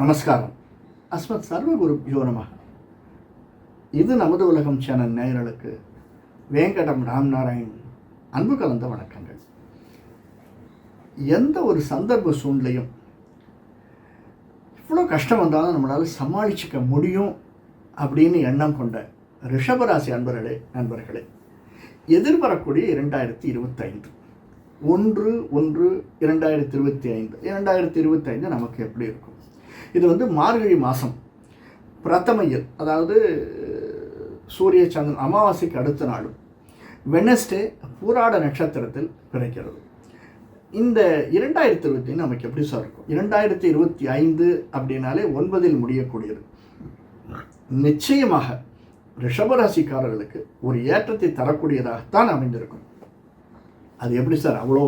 நமஸ்காரம். அஸ்மத் சர்வகுரு யோனமாக இது நமது உலகம் சேனல் நேயர்களுக்கு வேங்கடம் ராம்நாராயண் அன்பு கலந்த வணக்கங்கள். எந்த ஒரு சந்தர்ப்ப சூழ்நிலையும் இவ்வளோ கஷ்டம் வந்தாலும் நம்மளால் சமாளிச்சுக்க முடியும் அப்படின்னு எண்ணம் கொண்ட ரிஷபராசி அன்பர்களே நண்பர்களே எதிர்வரக்கூடிய இரண்டாயிரத்தி இருபத்தைந்து. ஒன்று ஒன்று இரண்டாயிரத்தி இருபத்தி ஐந்து. இரண்டாயிரத்தி இருபத்தைந்து நமக்கு எப்படி இருக்கும்? இது வந்து மார்கழி மாதம் பிரதமையில் அதாவது சூரிய சந்திரன் அமாவாசைக்கு அடுத்த நாளும். வெனஸ்டே பூராட நட்சத்திரத்தில் பிறக்கிறது. இந்த இரண்டாயிரத்தி இருபத்தி நமக்கு எப்படி சார் இருக்கும்? இரண்டாயிரத்தி இருபத்தி ஐந்து அப்படின்னாலே ஒன்பதில் முடியக்கூடியது. நிச்சயமாக ரிஷபராசிக்காரர்களுக்கு ஒரு ஏற்றத்தை தரக்கூடியதாகத்தான் அமைந்திருக்கும். அது எப்படி சார் அவ்வளோ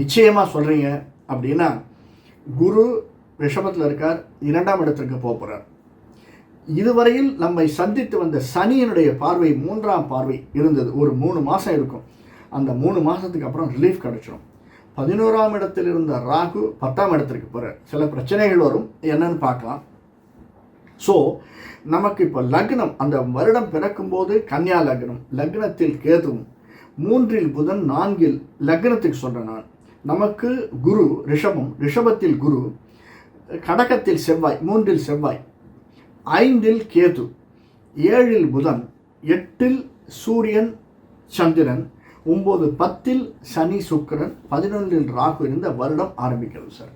நிச்சயமாக சொல்கிறீங்க அப்படின்னா குரு விஷமத்தில் இருக்கார் இரண்டாம் இடத்திற்கு போகிறார் இதுவரையில் நம்மை சந்தித்து வந்த சனியினுடைய பார்வை மூன்றாம் பார்வை இருந்தது. ஒரு மூணு மாதம் இருக்கும். அந்த மூணு மாதத்துக்கு அப்புறம் ரிலீஃப் கிடச்சிடும் பதினோராம் இடத்தில் இருந்த ராகு பத்தாம் இடத்திற்கு போகிறார் சில பிரச்சனைகள் வரும். என்னன்னு பார்க்கலாம். ஸோ நமக்கு இப்போ லக்னம் அந்த வருடம் பிறக்கும்போது கன்னியா லக்னம் லக்னத்தில் கேதுவும் மூன்றில் புதன் நான்கில் லக்னத்துக்கு சொல்கிறேன் நான். நமக்கு குரு ரிஷபம் ரிஷபத்தில் குரு கடகத்தில் செவ்வாய் மூன்றில் செவ்வாய் ஐந்தில் கேது ஏழில் புதன் எட்டில் சூரியன் சந்திரன் ஒம்பது பத்தில் சனி சுக்கிரன் பதினொன்றில் ராகு இருந்த வருடம் ஆரம்பிக்கிறது சார்.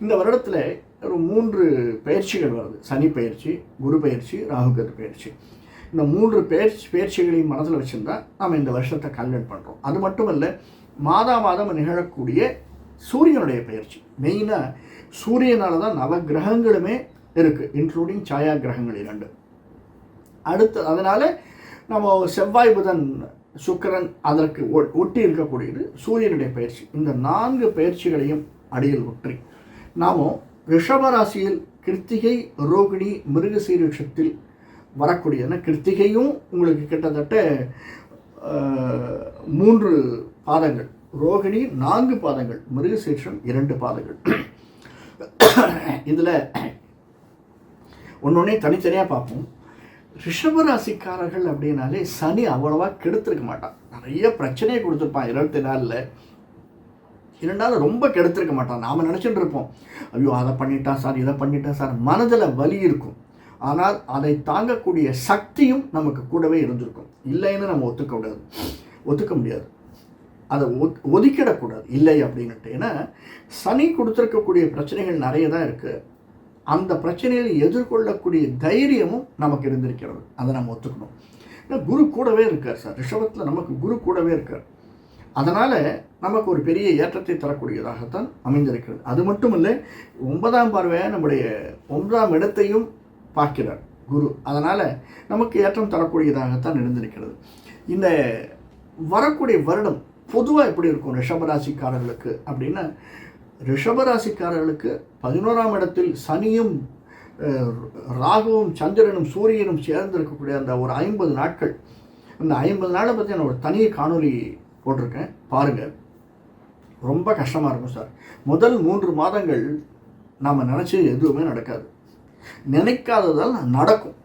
இந்த வருடத்தில் ஒரு மூன்று பயிற்சிகள் வருது. சனி பயிற்சி குரு பயிற்சி ராகுகது பயிற்சி. இந்த மூன்று பயிற்சி பயிற்சிகளையும் மனதில் வச்சுருந்தா நம்ம இந்த வருஷத்தை கல்வெட் பண்ணுறோம் அது மட்டும் இல்லை மாதா மாதம் நிகழக்கூடிய சூரியனுடைய பயிற்சி மெயினாக சூரியனால் தான் நவ கிரகங்களுமே இருக்குது இன்க்ளூடிங் சாயா கிரகங்கள் இரண்டு. அடுத்து அதனால் நம்ம செவ்வாய் புதன் சுக்கரன் அதற்கு ஒ- ஒட்டி இருக்கக்கூடியது சூரியனுடைய பயிற்சி இந்த நான்கு பயிற்சிகளையும் அடியில் ஒற்றி. நாம் ரிஷபராசியில் கிருத்திகை ரோகிணி மிருகசீரிஷத்தில் வரக்கூடியன. கிருத்திகையும் உங்களுக்கு கிட்டத்தட்ட மூன்று பாதங்கள். ரோகிணி நான்கு பாதங்கள் மிருகசீற்றம் இரண்டு பாதங்கள். இதில் ஒன்னொன்னே தனித்தனியாக பார்ப்போம். ரிஷபராசிக்காரர்கள் அப்படின்னாலே சனி அவ்வளவா கெடுத்திருக்க மாட்டான். நிறைய பிரச்சனையை கொடுத்துருப்பான். இருபத்தி நாலில் இரண்டாவது ரொம்ப கெடுத்திருக்க மாட்டான். நாம் நினச்சிட்டு இருப்போம். ஐயோ அதை பண்ணிட்டான் சார் இதை பண்ணிட்டான் சார். மனதில் வலி இருக்கும். ஆனால் அதை தாங்கக்கூடிய சக்தியும் நமக்கு கூடவே இருந்திருக்கும். இல்லைன்னு நம்ம ஒத்துக்க கூடாது. ஒத்துக்க முடியாது. அதை ஒத் ஒதுக்கிடக்கூடாது. இல்லை அப்படின்ட்டு ஏன்னா சனி கொடுத்துருக்கக்கூடிய பிரச்சனைகள் நிறைய தான் இருக்குது அந்த பிரச்சனையில் எதிர்கொள்ளக்கூடிய தைரியமும் நமக்கு இருந்திருக்கிறது. அதை நம்ம ஒத்துக்கணும். ஏன்னா குரு கூடவே இருக்கார் சார். ரிஷபத்தில் நமக்கு குரு கூடவே இருக்கார். அதனால் நமக்கு ஒரு பெரிய ஏற்றத்தை தரக்கூடியதாகத்தான் அமைந்திருக்கிறது. அது மட்டும் இல்லை ஒன்பதாம் பார்வையாக நம்முடைய ஒன்பதாம் இடத்தையும் பார்க்கிறார் குரு. அதனால் நமக்கு ஏற்றம் தரக்கூடியதாகத்தான் இருந்திருக்கிறது. இந்த வரக்கூடிய வருடம் பொதுவாக எப்படி இருக்கும் ரிஷபராசிக்காரர்களுக்கு அப்படின்னா ரிஷபராசிக்காரர்களுக்கு பதினோராம் இடத்தில் சனியும் ராகுவும் சந்திரனும் சூரியனும் சேர்ந்து இருக்கக்கூடிய அந்த ஒரு ஐம்பது நாட்கள் அந்த ஐம்பது நாளை பற்றி நான் ஒரு தனி காணொளி போட்டிருக்கேன். பாருங்கள் ரொம்ப கஷ்டமாக இருக்கும் சார். முதல் மூன்று மாதங்கள் நாம் நினச்சி எதுவுமே நடக்காது. நினைக்காததால் நடக்கும்.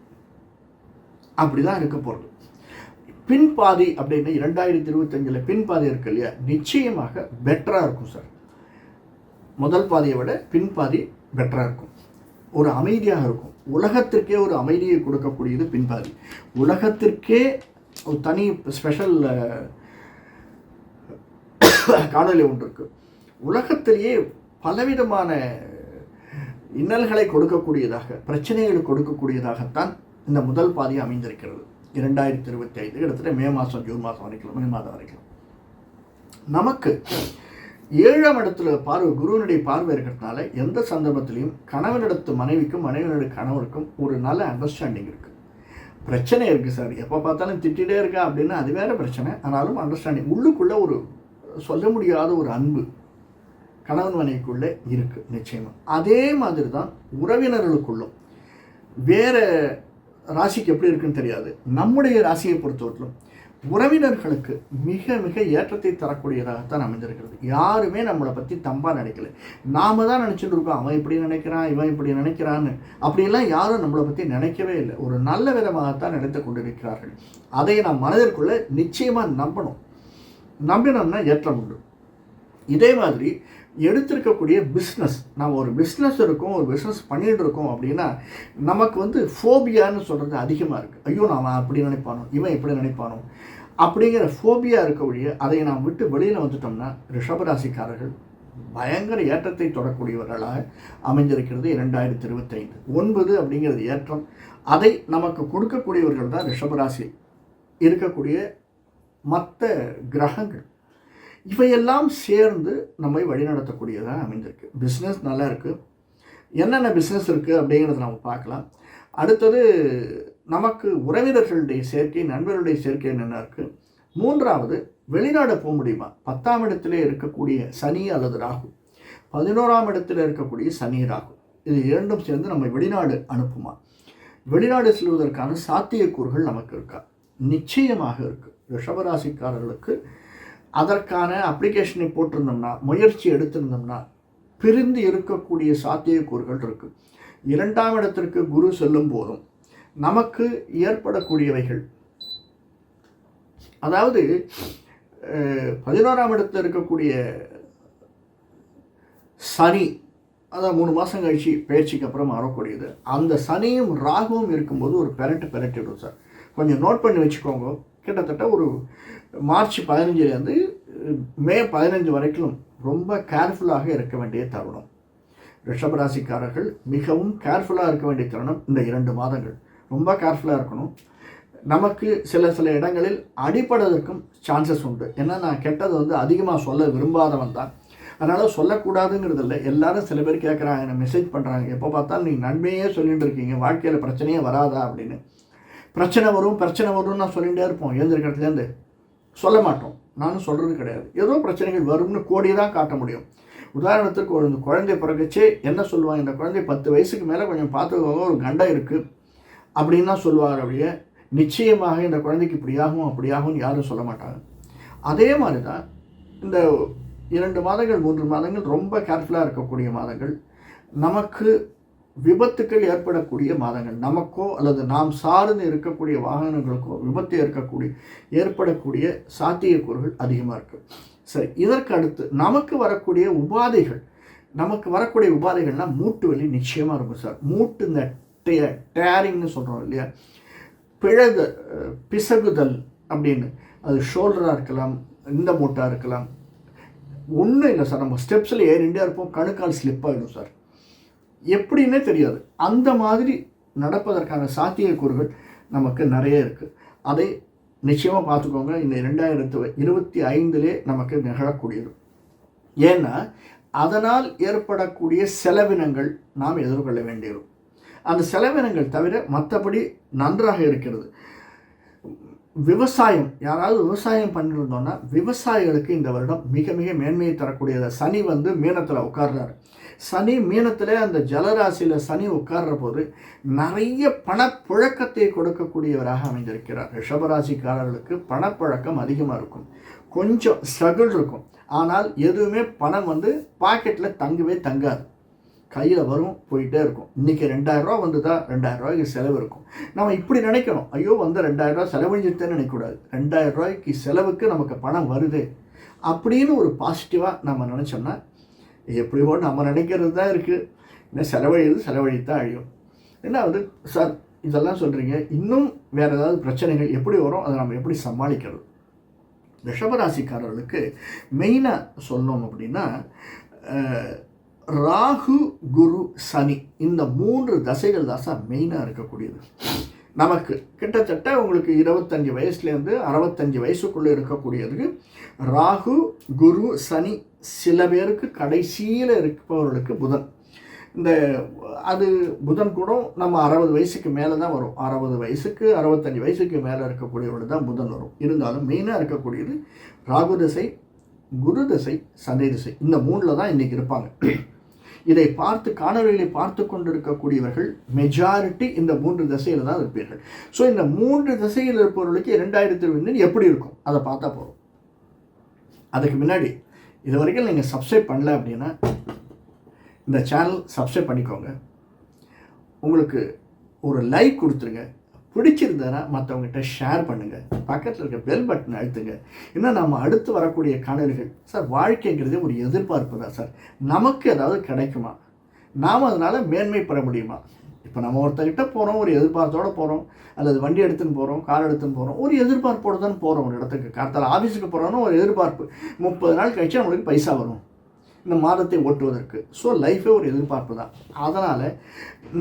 அப்படி தான் இருக்க போகிறது பின்பாதி அப்படின்னு இரண்டாயிரத்தி இருபத்தஞ்சில் பின்பாதி இருக்கு இல்லையா? நிச்சயமாக பெட்டராக இருக்கும் சார் முதல் பாதியை விட பின்பாதி பெட்டராக இருக்கும். ஒரு அமைதியாக இருக்கும். உலகத்திற்கே ஒரு அமைதியை கொடுக்கக்கூடியது பின்பாதி. உலகத்திற்கே ஒரு தனி ஸ்பெஷல் காணொளி ஒன்று இருக்குது உலகத்திலேயே பலவிதமான இன்னல்களை கொடுக்கக்கூடியதாக பிரச்சனைகளை கொடுக்கக்கூடியதாகத்தான் இந்த முதல் பாதி அமைந்திருக்கிறது. இரண்டாயிரத்தி இருபத்தி ஐந்து கிட்டத்தட்ட மே மாதம் ஜூன் மாதம் வரைக்கும் மே மாதம் வரைக்கும். நமக்கு ஏழாம் இடத்துல பார்வை குருவனுடைய பார்வை இருக்கிறதுனால எந்த சந்தர்ப்பத்திலையும் கணவனிடத்து மனைவிக்கும் மனைவியோட கணவருக்கும் ஒரு நல்ல அண்டர்ஸ்டாண்டிங் இருக்குது பிரச்சனை இருக்குது சார். எப்போ பார்த்தாலும் திட்டிகிட்டே இருக்கா அப்படின்னா அது வேறு பிரச்சனை. ஆனாலும் அண்டர்ஸ்டாண்டிங் உள்ளுக்குள்ளே ஒரு சொல்ல முடியாத ஒரு அன்பு கணவன் மனைவிக்குள்ளே இருக்குது நிச்சயமாக அதே மாதிரி தான் உறவினர்களுக்குள்ளும். வேறு ராசிக்கு எப்படி இருக்குன்னு தெரியாது. நம்முடைய ராசியை பொறுத்தவரையிலும் உறவினர்களுக்கு மிக மிக ஏற்றத்தை தரக்கூடியதாகத்தான் அமைஞ்சிருக்கிறது யாருமே நம்மளை பற்றி தம்பாக நினைக்கல. நாம தான் நினச்சிட்டு இருக்கோம். அவன் இப்படி நினைக்கிறான் இவன் இப்படி நினைக்கிறான்னு. அப்படியெல்லாம் யாரும் நம்மளை பற்றி நினைக்கவே இல்லை. ஒரு நல்ல விதமாகத்தான் நினைத்து கொண்டிருக்கிறார்கள். அதை நாம் மனதிற்குள்ளே நிச்சயமாக நம்பணும். நம்பினோம்னா ஏற்றம் உண்டு. இதே மாதிரி எடுத்திருக்கக்கூடிய பிஸ்னஸ் நம்ம ஒரு பிஸ்னஸ் இருக்கோம் ஒரு பிஸ்னஸ் பண்ணிகிட்டு இருக்கோம் அப்படின்னா நமக்கு வந்து ஃபோபியான்னு சொல்கிறது அதிகமாக இருக்குது ஐயோ நான் அப்படி நினைப்பானோ? இவன் இப்படி நினைப்பானோ? அப்படிங்கிற ஃபோபியா இருக்கக்கூடிய அதை நாம் விட்டு வெளியில் வந்துட்டோம்னா ரிஷபராசிக்காரர்கள் பயங்கர ஏற்றத்தை தொடக்கூடியவர்களாக அமைஞ்சிருக்கிறது இரண்டாயிரத்தி இருபத்தைந்து. ஒன்பது அப்படிங்கிறது ஏற்றம். அதை நமக்கு கொடுக்கக்கூடியவர்கள் தான் ரிஷபராசி. இருக்கக்கூடிய மற்ற கிரகங்கள். இவையெல்லாம் சேர்ந்து நம்மை வழிநடத்தக்கூடியதாக அமைந்திருக்கு. பிஸ்னஸ் நல்லா இருக்குது என்னென்ன பிஸ்னஸ் இருக்குது அப்படிங்கிறத நம்ம பார்க்கலாம். அடுத்தது நமக்கு உறவினர்களுடைய சேர்க்கை நண்பர்களுடைய சேர்க்கை என்னென்ன இருக்குது மூன்றாவது வெளிநாடு போக முடியுமா? பத்தாம் இடத்துல இருக்கக்கூடிய சனி அல்லது ராகு. பதினோராம் இடத்தில் இருக்கக்கூடிய சனி ராகு. இது இரண்டும் சேர்ந்து நம்ம வெளிநாடு அனுப்புமா? வெளிநாடு செல்வதற்கான சாத்தியக்கூறுகள் நமக்கு இருக்கா? நிச்சயமாக இருக்குது ரிஷபராசிக்காரர்களுக்கு அதற்கான அப்ளிகேஷனை போட்டிருந்தோம்னா முயற்சி எடுத்திருந்தோம்னா பிரிந்து இருக்கக்கூடிய சாத்தியக்கூறுகள் இருக்குது இரண்டாம் இடத்திற்கு குரு செல்லும் போதும் நமக்கு ஏற்படக்கூடியவைகள். அதாவது பதினோராம் இடத்தில் இருக்கக்கூடிய சனி அதான் மூணு மாதம் கழிச்சு பயிற்சிக்கு அப்புறம் வரக்கூடியது அந்த சனியும் ராகுவும் இருக்கும்போது ஒரு பெரட்டு பெரட்டிடும் சார். கொஞ்சம் நோட் பண்ணி வச்சுக்கோங்க. கிட்டத்தட்ட ஒரு மார்ச் பதினஞ்சுலேருந்து மே பதினஞ்சு வரைக்கும் ரொம்ப கேர்ஃபுல்லாக இருக்க வேண்டிய தருணம். ரிஷபராசிக்காரர்கள் மிகவும் கேர்ஃபுல்லாக இருக்க வேண்டிய தருணம் இந்த இரண்டு மாதங்கள். ரொம்ப கேர்ஃபுல்லாக இருக்கணும். நமக்கு சில சில இடங்களில் அடிப்படதற்கும் சான்சஸ் உண்டு. ஏன்னா நான் கெட்டது வந்து அதிகமாக சொல்ல விரும்பாதவன் தான். அதனால் சொல்லக்கூடாதுங்கிறது இல்லை. எல்லாரும் சில பேர் கேட்குறாங்க என்ன மெசேஜ் பண்ணுறாங்க எப்போ பார்த்தாலும் நீங்கள் நன்மையே சொல்லிட்டு இருக்கீங்க. வாழ்க்கையில் பிரச்சனையே வராதா அப்படின்னு. பிரச்சனை வரும் பிரச்சனை வரும்னு நான் சொல்லிகிட்டே இருப்போம். எழுந்திருக்கிறதுலேருந்து சொல்ல மாட்டோம். நானும் சொல்கிறது கிடையாது. ஏதோ பிரச்சனைகள் வரும்னு கோடி தான் காட்ட முடியும். உதாரணத்துக்கு ஒரு குழந்தை பிறகுச்சே என்ன சொல்லுவாங்க? இந்த குழந்தை பத்து வயசுக்கு மேலே கொஞ்சம் பார்த்துக்கோங்க. ஒரு கண்டம் இருக்குது அப்படின்னு தான் சொல்லுவார் அப்படியே. நிச்சயமாக இந்த குழந்தைக்கு இப்படியாகும் அப்படியாகும்னு யாரும் சொல்ல மாட்டாங்க. அதே மாதிரி தான் இந்த இரண்டு மாதங்கள் மூன்று மாதங்கள் ரொம்ப கேர்ஃபுல்லாக இருக்கக்கூடிய மாதங்கள். நமக்கு விபத்துக்கள் ஏற்படக்கூடிய மாதங்கள். நமக்கோ அல்லது நாம் சார்ந்து இருக்கக்கூடிய வாகனங்களுக்கோ விபத்து ஏற்கக்கூடிய ஏற்படக்கூடிய சாத்தியக்கூறுகள் அதிகமாக இருக்குது சரி இதற்கு அடுத்து நமக்கு வரக்கூடிய உபாதைகள் நமக்கு வரக்கூடிய உபாதைகள்னால் மூட்டு வலி நிச்சயமாக இருக்கும் சார். மூட்டு இந்த டே டேரிங்னு சொல்கிறோம் இல்லையா? பிழகு பிசகுதல் அப்படின்னு. அது ஷோல்டராக இருக்கலாம் இந்த மூட்டாக இருக்கலாம். ஒன்றும் இல்லை சார். நம்ம ஸ்டெப்ஸில் ஏறிண்டே இருப்போம் கணுக்கால் ஸ்லிப் ஆகிடும் சார். எப்படின்னே தெரியாது. அந்த மாதிரி நடப்பதற்கான சாத்தியக்கூறுகள் நமக்கு நிறைய இருக்குது அதை நிச்சயமாக பார்த்துக்கோங்க. இந்த ரெண்டாயிரத்து இருபத்தி ஐந்திலே நமக்கு நிகழக்கூடியது. ஏன்னா அதனால் ஏற்படக்கூடிய செலவினங்கள் நாம் எதிர்கொள்ள வேண்டியது. அந்த செலவினங்கள் தவிர மற்றபடி நன்றாக இருக்கிறது. விவசாயம் யாராவது விவசாயம் பண்ணியிருந்தோன்னா விவசாயிகளுக்கு இந்த வருடம் மிக மிக மேன்மையை தரக்கூடியது சனி வந்து மீனத்தில் உட்கார்றாரு. சனி மீனத்தில் அந்த ஜலராசியில் சனி உட்கார்ற போது நிறைய பணப்புழக்கத்தை கொடுக்கக்கூடியவராக அமைந்திருக்கிறார். ரிஷபராசிக்காரர்களுக்கு பணப்பழக்கம் அதிகமாக இருக்கும். கொஞ்சம் ஸ்ட்ரகிள் இருக்கும். ஆனால் எதுவுமே பணம் வந்து பாக்கெட்டில் தங்கவே தங்காது. கையில் வரும் போயிட்டே இருக்கும். இன்றைக்கி ரெண்டாயிரரூவா வந்துதா? ரூபாய்க்கு செலவு இருக்கும். நம்ம இப்படி நினைக்கணும். ஐயோ வந்து ரெண்டாயிரரூவா செலவழிஞ்சிட்டேன்னு நினைக்கக்கூடாது. ரெண்டாயிரம் ரூபாய்க்கு செலவுக்கு நமக்கு பணம் வருது அப்படின்னு ஒரு பாசிட்டிவாக நம்ம நினச்சோம்னா எப்படியோ நம்ம நினைக்கிறது தான் இருக்குது என்ன செலவழியது செலவழித்தான் அழியும். ரெண்டாவது சார் இதெல்லாம் சொல்கிறீங்க இன்னும் வேறு ஏதாவது பிரச்சனைகள் எப்படி வரும்? அதை நம்ம எப்படி சமாளிக்கிறது? ரிஷபராசிக்காரர்களுக்கு மெயினாக சொன்னோம் அப்படின்னா ராகு குரு சனி இந்த மூன்று தசைகள் தான் சார் மெயினாக இருக்கக்கூடியது. நமக்கு கிட்டத்தட்ட உங்களுக்கு இருபத்தஞ்சி வயசுலேருந்து அறுபத்தஞ்சி வயசுக்குள்ளே இருக்கக்கூடியதுக்கு ராகு குரு சனி சில பேருக்கு கடைசியில் இருப்பவர்களுக்கு புதன். இந்த அது புதன் கூட நம்ம அறுபது வயசுக்கு மேலே தான் வரும். அறுபது வயசுக்கு அறுபத்தஞ்சி வயசுக்கு மேலே இருக்கக்கூடியவர்கள் தான் புதன் வரும். இருந்தாலும் மெயினாக இருக்கக்கூடியது ராகு தசை குரு தசை சந்தை திசை. இந்த மூணில் தான் இன்றைக்கி இருப்பாங்க. இதை பார்த்து காணொலிகளை பார்த்து கொண்டிருக்கக்கூடியவர்கள் மெஜாரிட்டி இந்த மூன்று திசையில் தான் இருப்பீர்கள். ஸோ இந்த மூன்று திசையில் இருப்பவர்களுக்கு இரண்டாயிரத்தி இருபது எப்படி இருக்கும்? அதை பார்த்தா போதும். அதுக்கு முன்னாடி இது வரைக்கும் நீங்கள் சப்ஸ்கிரைப் பண்ணல அப்படின்னா இந்த சேனல் சப்ஸ்கிரைப் பண்ணிக்கோங்க. உங்களுக்கு ஒரு லைக் கொடுத்துருங்க. பிடிச்சிருந்தேன்னா மற்றவங்ககிட்ட ஷேர் பண்ணுங்கள் பக்கத்தில் இருக்க பெல் பட்டன் அழுத்துங்க. இன்னும் நம்ம அடுத்து வரக்கூடிய காணொலிகள் சார் வாழ்க்கைங்கிறதே ஒரு எதிர்பார்ப்பு தான் சார். நமக்கு ஏதாவது கிடைக்குமா? நாம் அதனால் மேன்மை பெற முடியுமா? இப்போ நம்ம ஒருத்தர்கிட்ட போகிறோம் ஒரு எதிர்பார்த்தோடு போகிறோம் அல்லது வண்டி எடுத்துன்னு போகிறோம் கார் எடுத்துன்னு போகிறோம் ஒரு எதிர்பார்ப்போடு தான் போகிறோம் ஒரு இடத்துக்கு. கார்த்தால் ஆஃபீஸுக்கு போகிறோன்னு ஒரு எதிர்பார்ப்பு. முப்பது நாள் கழிச்சு நம்மளுக்கு பைசா வரும். இந்த மாதத்தை ஓட்டுவதற்கு. ஸோ லைஃபே ஒரு எதிர்பார்ப்பு தான். அதனால்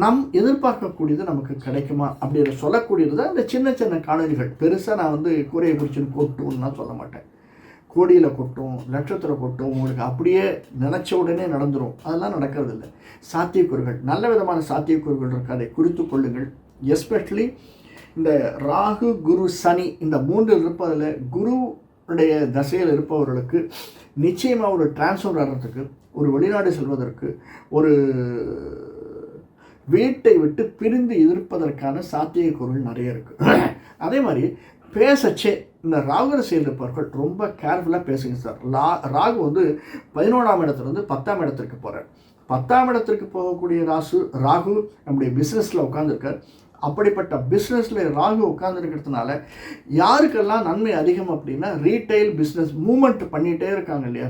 நம் எதிர்பார்க்கக்கூடியது நமக்கு கிடைக்குமா அப்படின்னு சொல்லக்கூடியது தான் இந்த சின்ன சின்ன காணொலிகள் பெருசாக நான் வந்து கூரையை பிடிச்சின்னு கொட்டும்னா சொல்ல மாட்டேன். கோடியில் கொட்டும் நட்சத்திரம் கொட்டும் உங்களுக்கு அப்படியே நினச்ச உடனே நடந்துடும் அதெல்லாம் நடக்கிறது இல்லை சாத்தியக்கூறுகள். நல்ல விதமான சாத்தியக்கூறுகள் இருக்கு. அதை குறித்து கொள்ளுங்கள். எஸ்பெஷலி இந்த ராகு குரு சனி இந்த மூன்று இருப்பதில் குருவுடைய தசையில் இருப்பவர்களுக்கு நிச்சயமாக ஒரு டிரான்ஸ்ஃபர் ஆடுறதுக்கு ஒரு வெளிநாடு செல்வதற்கு ஒரு வீட்டை விட்டு பிரிந்து இருப்பதற்கான சாத்தியக்கூறுகள் நிறைய இருக்குது அதே மாதிரி பேசச்சே இந்த ராகு இருப்பவர்கள் ரொம்ப கேர்ஃபுல்லாக பேசுங்க சார். லா ராகு வந்து பதினோராம் இடத்துலேருந்து பத்தாம் இடத்திற்கு போகிறார் பத்தாம் இடத்திற்கு போகக்கூடிய ராசு ராகு நம்முடைய பிஸ்னஸில் உட்காந்துருக்கார் அப்படிப்பட்ட பிஸ்னஸில் ராகு உட்காந்துருக்கிறதுனால யாருக்கெல்லாம் நன்மை அதிகம் அப்படின்னா ரீட்டைல் பிஸ்னஸ் மூமெண்ட் பண்ணிகிட்டே இருக்காங்க இல்லையா?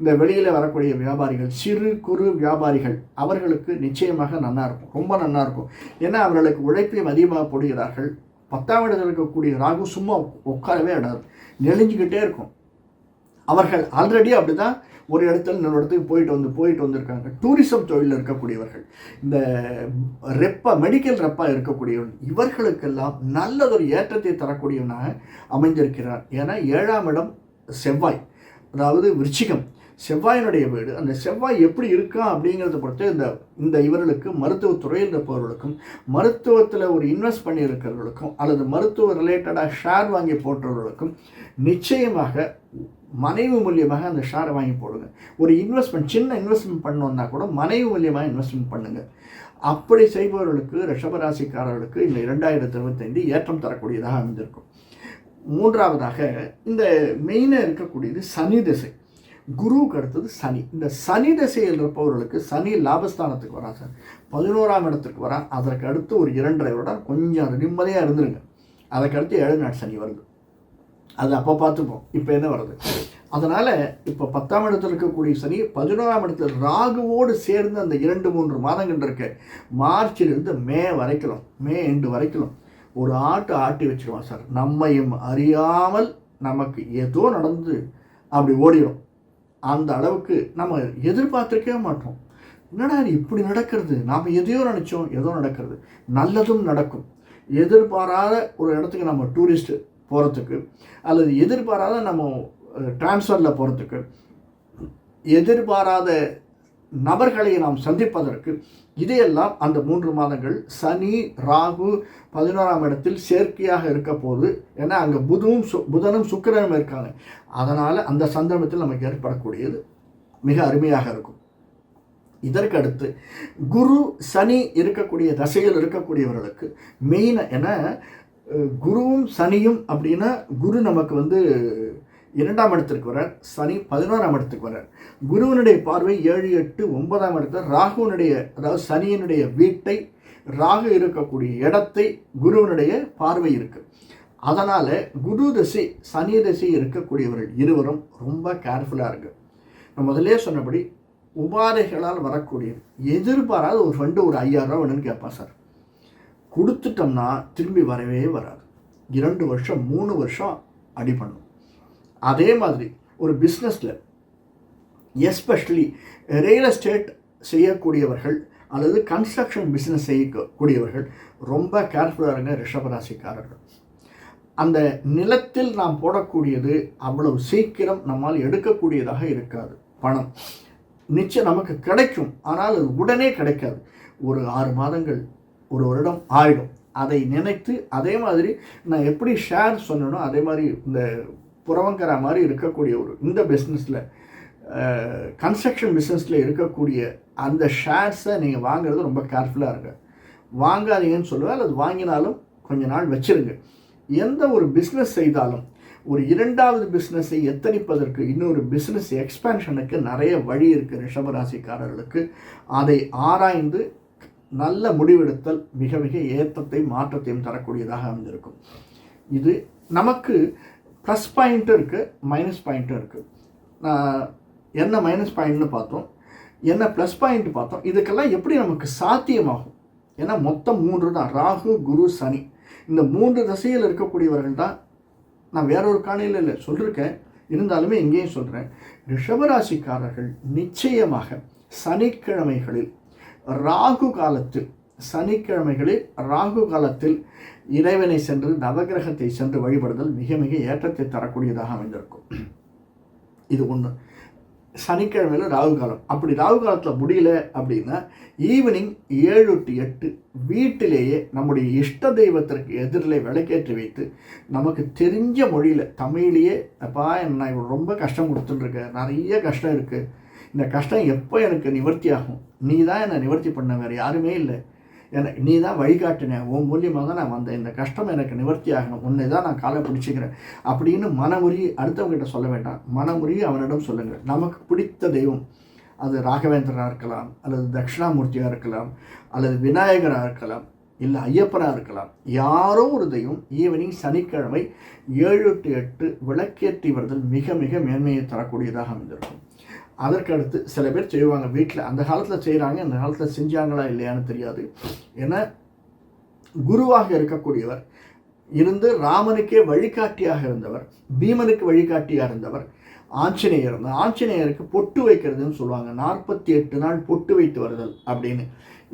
இந்த வெளியில் வரக்கூடிய வியாபாரிகள் சிறு குறு வியாபாரிகள் அவர்களுக்கு நிச்சயமாக நல்லாயிருக்கும் ரொம்ப நல்லாயிருக்கும் ஏன்னா அவர்களுக்கு உழைப்பையும் அதிகமாக போடுகிறார்கள். பத்தாம் இடத்தில் இருக்கக்கூடிய ராகு சும்மா உட்காரவே இடாது. நெளிஞ்சிக்கிட்டே இருக்கும். அவர்கள் ஆல்ரெடி அப்படி தான் ஒரு இடத்துல இன்னொரு இடத்துக்கு போயிட்டு வந்து போயிட்டு வந்திருக்காங்க. டூரிசம் தொழிலில் இருக்கக்கூடியவர்கள். இந்த ரெப்பா மெடிக்கல் ரெப்பாக இருக்கக்கூடியவன் இவர்களுக்கெல்லாம் நல்லதொரு ஏற்றத்தை தரக்கூடியவனாக அமைந்திருக்கிறார். ஏன்னா ஏழாம் இடம் செவ்வாய். அதாவது விருச்சிகம். செவ்வாயினுடைய வீடு அந்த செவ்வாய் எப்படி இருக்கா அப்படிங்கிறத பொறுத்து இந்த இந்த இவர்களுக்கு மருத்துவத்துறையில் இருப்பவர்களுக்கும் மருத்துவத்தில் ஒரு இன்வெஸ்ட் பண்ணியிருக்கிறவர்களுக்கும் அல்லது மருத்துவ ரிலேட்டடாக ஷேர் வாங்கி போட்டவர்களுக்கும் நிச்சயமாக மனைவி மூலியமாக அந்த ஷேரை வாங்கி போடுங்க. ஒரு இன்வெஸ்ட்மெண்ட் சின்ன இன்வெஸ்ட்மெண்ட் பண்ணோன்னா கூட மனைவி மூலியமாக இன்வெஸ்ட்மெண்ட் பண்ணுங்கள் அப்படி செய்பவர்களுக்கு ரிஷபராசிக்காரர்களுக்கு இந்த இரண்டாயிரத்தி இருபத்தைந்து ஏற்றம் தரக்கூடியதாக அமைந்திருக்கும். மூன்றாவதாக இந்த மெயினாக இருக்கக்கூடியது சனி திசை. குருவுக்கு அடுத்தது சனி. இந்த சனி திசையில் இருப்பவர்களுக்கு சனி லாபஸ்தானத்துக்கு வரா சார். பதினோராம் இடத்துக்கு வரா அதற்கு அடுத்து ஒரு இரண்டரை வருடம் கொஞ்சம் நிம்மதியாக இருந்துருங்க. அதற்கு அடுத்து ஏழு நாள் சனி வருது. அது அப்போ பார்த்துப்போம். இப்போ என்ன வருது? அதனால் இப்போ பத்தாம் இடத்துல இருக்கக்கூடிய சனி பதினோராம் இடத்துல ராகுவோடு சேர்ந்து அந்த இரண்டு மூன்று மாதங்கள் இருக்க. மார்ச்சிலிருந்து மே வரைக்கலாம் மே எண்டு வரைக்கலாம் ஒரு ஆட்டு ஆட்டி வச்சுருவான் சார். நம்மையும் அறியாமல் நமக்கு ஏதோ நடந்து அப்படி ஓடிடும் அந்த அளவுக்கு நம்ம எதிர்பார்த்துருக்கவே மாட்டோம். என்னடா இப்படி நடக்கிறது? நாம் எதையோ நினச்சோம் ஏதோ நடக்கிறது. நல்லதும் நடக்கும். எதிர்பாராத ஒரு இடத்துக்கு நம்ம டூரிஸ்ட்டு போகிறதுக்கு அல்லது எதிர்பாராத நம்ம டிரான்ஸ்ஃபரில் போகிறதுக்கு எதிர்பாராத நபர்களை நாம் சந்திப்பதற்கு இதையெல்லாம் அந்த மூன்று மாதங்கள் சனி ராகு பதினோராம் இடத்தில் செயற்கையாக இருக்க போது ஏன்னா அங்கே புதுவும் சு புதனும் சுக்கிரனும் இருக்காங்க. அதனால் அந்த சந்தர்ப்பத்தில் நமக்கு ஏற்படக்கூடியது மிக அருமையாக இருக்கும். இதற்கடுத்து குரு சனி இருக்கக்கூடிய தசையில் இருக்கக்கூடியவர்களுக்கு மெயின் என குருவும் சனியும் அப்படின்னா குரு நமக்கு வந்து இரண்டாம் இடத்திற்கு வரார் சனி பதினோராம் இடத்துக்கு வரார் குருவனுடைய பார்வை ஏழு எட்டு ஒன்பதாம் இடத்துல ராகுவனுடைய அதாவது சனியினுடைய வீட்டை ராகு இருக்கக்கூடிய இடத்தை குருவனுடைய பார்வை இருக்குது அதனால் குரு தசை சனி தசை இருக்கக்கூடியவர்கள் இருவரும் ரொம்ப கேர்ஃபுல்லாக இருக்கு. நான் முதலே சொன்னபடி உபாதைகளால் வரக்கூடிய எதிர்பாராத ஒரு ஃபண்டு ஒரு ஐயாயிரம் ரூபா வேணும்னு கேட்பான் சார் கொடுத்துட்டோம்னா திரும்பி வரவே வராது. இரண்டு வருஷம் மூணு வருஷம் அடி பண்ணும். அதே மாதிரி ஒரு பிஸ்னஸில் எஸ்பெஷலி ரியல் எஸ்டேட் செய்யக்கூடியவர்கள் அல்லது கன்ஸ்ட்ரக்ஷன் பிஸ்னஸ் செய்யக்கூடியவர்கள் ரொம்ப கேர்ஃபுல்லாக இருங்க ரிஷபராசிக்காரர்கள் அந்த நிலத்தில் நாம் போடக்கூடியது அவ்வளவு சீக்கிரம் நம்மால் எடுக்கக்கூடியதாக இருக்காது. பணம் நிச்சயம் நமக்கு கிடைக்கும். ஆனால் அது உடனே கிடைக்காது. ஒரு ஆறு மாதங்கள் ஒரு வருடம் ஆயிடும். அதை நினைத்து அதே மாதிரி நான் எப்படி ஷேர் சொன்னனோ அதே மாதிரி இந்த புறவங்கிற மாதிரி இருக்கக்கூடிய ஒரு இந்த பிஸ்னஸில் கன்ஸ்ட்ரக்ஷன் பிஸ்னஸில் இருக்கக்கூடிய அந்த ஷேர்ஸை நீங்கள் வாங்குறது ரொம்ப கேர்ஃபுல்லாக இருங்க. வாங்காதீங்கன்னு சொல்லுவேன் அல்லது வாங்கினாலும் கொஞ்ச நாள் வச்சுருங்க. எந்த ஒரு பிஸ்னஸ் செய்தாலும் ஒரு இரண்டாவது பிஸ்னஸை எத்தனிப்பதற்கு இன்னொரு பிஸ்னஸ் எக்ஸ்பேன்ஷனுக்கு நிறைய வழி இருக்குது ரிஷபராசிக்காரர்களுக்கு. அதை ஆராய்ந்து நல்ல முடிவெடுத்தல் மிக மிக ஏற்றத்தை மாற்றத்தையும் தரக்கூடியதாக அமைந்திருக்கும். இது நமக்கு ப்ளஸ் பாயிண்ட்டும் இருக்குது மைனஸ் பாயிண்ட்டும் இருக்குது நான் என்ன மைனஸ் பாயிண்ட்னு பார்த்தோம். என்ன ப்ளஸ் பாயிண்ட் பார்த்தோம். இதுக்கெல்லாம் எப்படி நமக்கு சாத்தியமாகும்? ஏன்னா மொத்தம் மூன்று தான். ராகு குரு சனி. இந்த மூன்று திசையில் இருக்கக்கூடியவர்கள் தான். நான் வேற ஒரு காலையில் இல்லை சொல்லியிருக்கேன் இருந்தாலுமே இங்கேயும் சொல்கிறேன் ரிஷபராசிக்காரர்கள் நிச்சயமாக சனிக்கிழமைகளில் ராகு காலத்தில் சனிக்கிழமைகளில் ராகு காலத்தில் இறைவனை சென்று நவகிரகத்தை சென்று வழிபடுதல் மிக மிக ஏற்றத்தை தரக்கூடியதாக அமைந்திருக்கும். இது ஒன்று சனிக்கிழமையில் ராகு காலம். அப்படி ராகு காலத்தில் முடியல அப்படின்னா ஈவினிங் ஏழு டு எட்டு வீட்டிலேயே நம்முடைய இஷ்ட தெய்வத்திற்கு எதிரில் விளக்கேற்றி வைத்து நமக்கு தெரிஞ்ச மொழியில் தமிழ்லேயே அப்பா நான் ரொம்ப கஷ்டம் கொடுத்துட்டுருக்கேன் நிறைய கஷ்டம் இருக்குது இந்த கஷ்டம் எப்போ எனக்கு நிவர்த்தி ஆகும்? நீ தான் என்னை நிவர்த்தி பண்ண வேறு யாருமே இல்லை. எனக்கு நீ தான் வழிகாட்டின உன் மூலியமாக தான் நான் வந்தேன். இந்த கஷ்டம் எனக்கு நிவர்த்தி ஆகணும். உன்னை தான் நான் காலை பிடிச்சிக்கிறேன். அப்படின்னு மனமுறி அடுத்தவங்ககிட்ட சொல்ல வேண்டாம். மனமுறி அவனிடம் சொல்லுங்கள். நமக்கு பிடித்த தெய்வம் அது ராகவேந்திரனாக இருக்கலாம் அல்லது தட்சிணாமூர்த்தியாக இருக்கலாம் அல்லது விநாயகராக இருக்கலாம் இல்லை ஐயப்பனாக இருக்கலாம். யாரோ ஒரு தெய்வம் ஈவினிங் சனிக்கிழமை ஏழு டு எட்டு விளக்கேற்றி வருதல் மிக மிக மேன்மையை தரக்கூடியதாக அமைந்திருக்கும். அதற்கடுத்து சில பேர் செய்வாங்க. வீட்டில் அந்த காலத்தில் செய்கிறாங்க அந்த காலத்தில் செஞ்சாங்களா இல்லையான்னு தெரியாது. ஏன்னா குருவாக இருக்கக்கூடியவர் இருந்து ராமனுக்கே வழிகாட்டியாக இருந்தவர் பீமனுக்கு வழிகாட்டியாக இருந்தவர் ஆஞ்சநேயர். அந்த ஆஞ்சநேயருக்கு பொட்டு வைக்கிறதுன்னு சொல்லுவாங்க. நாற்பத்தி எட்டு நாள் பொட்டு வைத்து வருதல் அப்படின்னு.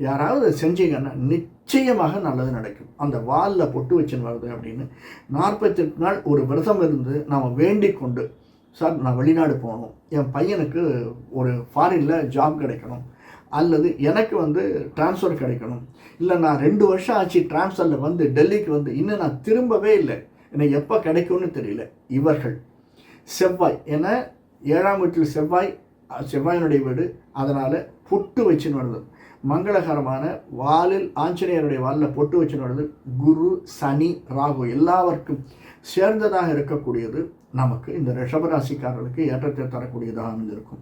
யாராவது செஞ்சீங்கன்னா நிச்சயமாக நல்லது நடக்கும். அந்த வாலில் பொட்டு வச்சுன்னு வருது அப்படின்னு. நாற்பத்தி எட்டு நாள் ஒரு விரதம் இருந்து நாம் வேண்டிக் கொண்டு சார் நான் வெளிநாடு போகணும். என் பையனுக்கு ஒரு ஃபாரினில் ஜாப் கிடைக்கணும். அல்லது எனக்கு வந்து ட்ரான்ஸ்ஃபர் கிடைக்கணும். இல்லை நான் ரெண்டு வருஷம் ஆச்சு டிரான்ஸ்ஃபரில் வந்து டெல்லிக்கு வந்து இன்னும் நான் திரும்பவே இல்லை. எனக்கு எப்போ கிடைக்கும்னு தெரியல. இவர்கள். செவ்வாய் ஏன்னா ஏழாம் வீட்டில் செவ்வாய் செவ்வாயினுடைய வீடு. அதனால் புட்டு வச்சுன்னு நடந்தது மங்களகரமான வாலில் ஆஞ்சநேயருடைய வாலில் பொட்டு வச்சு நடந்தது குரு சனி ராகு எல்லாவர்க்கும் சேர்ந்ததாக இருக்கக்கூடியது நமக்கு இந்த ரிஷபராசிக்காரர்களுக்கு ஏற்றத்தை தரக்கூடியதாக அமைந்திருக்கும்.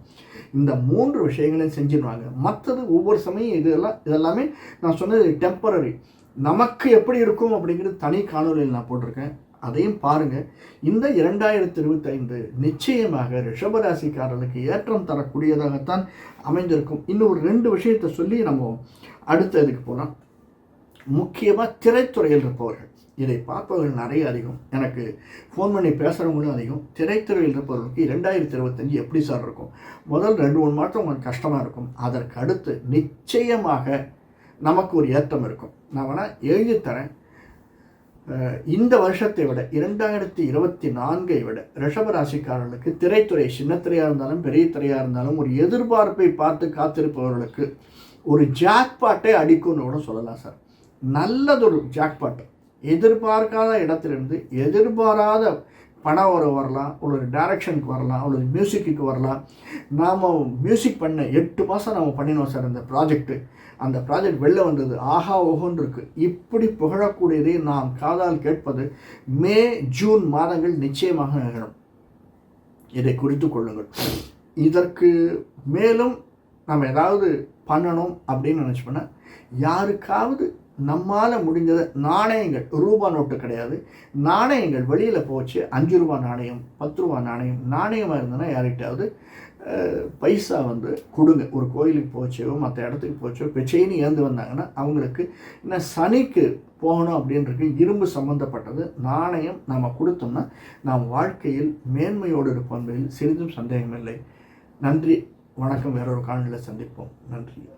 இந்த மூன்று விஷயங்களையும் செஞ்சிருவாங்க. மற்றது ஒவ்வொரு சமயம் இதெல்லாம் இதெல்லாமே நான் சொன்னது டெம்பரரி நமக்கு எப்படி இருக்கும் அப்படிங்கிறது தனி காணொலியில் நான் போட்டிருக்கேன். அதையும் பாருங்கள் இந்த இரண்டாயிரத்தி இருபத்தைந்து நிச்சயமாக ரிஷபராசிக்காரர்களுக்கு ஏற்றம் தரக்கூடியதாகத்தான் அமைந்திருக்கும். இன்னும் ஒரு ரெண்டு விஷயத்தை சொல்லி நம்ம அடுத்த இதுக்கு போனால் முக்கியமாக திரைத்துறையில் இருப்பவர்கள். இதை பார்ப்பவர்கள் நிறைய அதிகம். எனக்கு ஃபோன் பண்ணி பேசுகிறவங்களும் அதிகம். திரைத்துறையில் இருப்பவர்களுக்கு இரண்டாயிரத்தி இருபத்தஞ்சி எப்படி சார் இருக்கும்? முதல் ரெண்டு மூணு மாதம் உங்களுக்கு கஷ்டமாக இருக்கும். அதற்கு அடுத்து நிச்சயமாக நமக்கு ஒரு ஏற்றம் இருக்கும். நான் வேணால் எழுதித்தரேன் இந்த வருஷத்தை விட இரண்டாயிரத்தி இருபத்தி நான்கை விட ரிஷபராசிக்காரர்களுக்கு திரைத்துறை சின்னத்திரையாக இருந்தாலும் பெரிய திரையாக இருந்தாலும் ஒரு எதிர்பார்ப்பை பார்த்து காத்திருப்பவர்களுக்கு ஒரு ஜாக்பாட்டை அடிக்கும்னு கூட சொல்லலாம் சார். நல்லதொரு ஜாக்பாட்டு எதிர்பார்க்காத இடத்திலிருந்து எதிர்பாராத பண உறவு வரலாம் ஒரு டைரக்ஷனுக்கு வரலாம் ஒரு மியூசிக்கு வரலாம். நாம் மியூசிக் பண்ண எட்டு மாதம் நம்ம பண்ணினோம் சார் அந்த ப்ராஜெக்ட்டு அந்த ப்ராஜெக்ட் வெளில வந்தது ஆஹா ஓஹோன்னு இருக்குது இப்படி புகழக்கூடியதை நாம் காதால் கேட்பது மே ஜூன் மாதங்கள் நிச்சயமாக நிகழும். இதை குறித்து கொள்ளுங்கள். இதற்கு மேலும் நம்ம ஏதாவது பண்ணணும் அப்படின்னு நினச்சோம்னா யாருக்காவது நம்மால் முடிஞ்சதை நாணயங்கள் ரூபா நோட்டு கிடையாது. நாணயங்கள் வெளியில் போச்சு அஞ்சு ரூபா நாணயம் பத்து ரூபா நாணயம் நாணயமாக இருந்ததுன்னா யார்கிட்டாவது பைசா வந்து கொடுங்க. ஒரு கோயிலுக்கு போச்சோ மற்ற இடத்துக்கு போச்சோ இப்போ செயின் ஏந்து வந்தாங்கன்னா அவங்களுக்கு என்ன சனிக்கு போகணும் அப்படின்றது இரும்பு சம்மந்தப்பட்டது நாணயம் நாம் கொடுத்தோம்னா நாம் வாழ்க்கையில் மேன்மையோடு இருப்போம் என்பதில் சிறிதும் சந்தேகமில்லை. நன்றி. வணக்கம். வேறொரு காணொலியில் சந்திப்போம். நன்றி.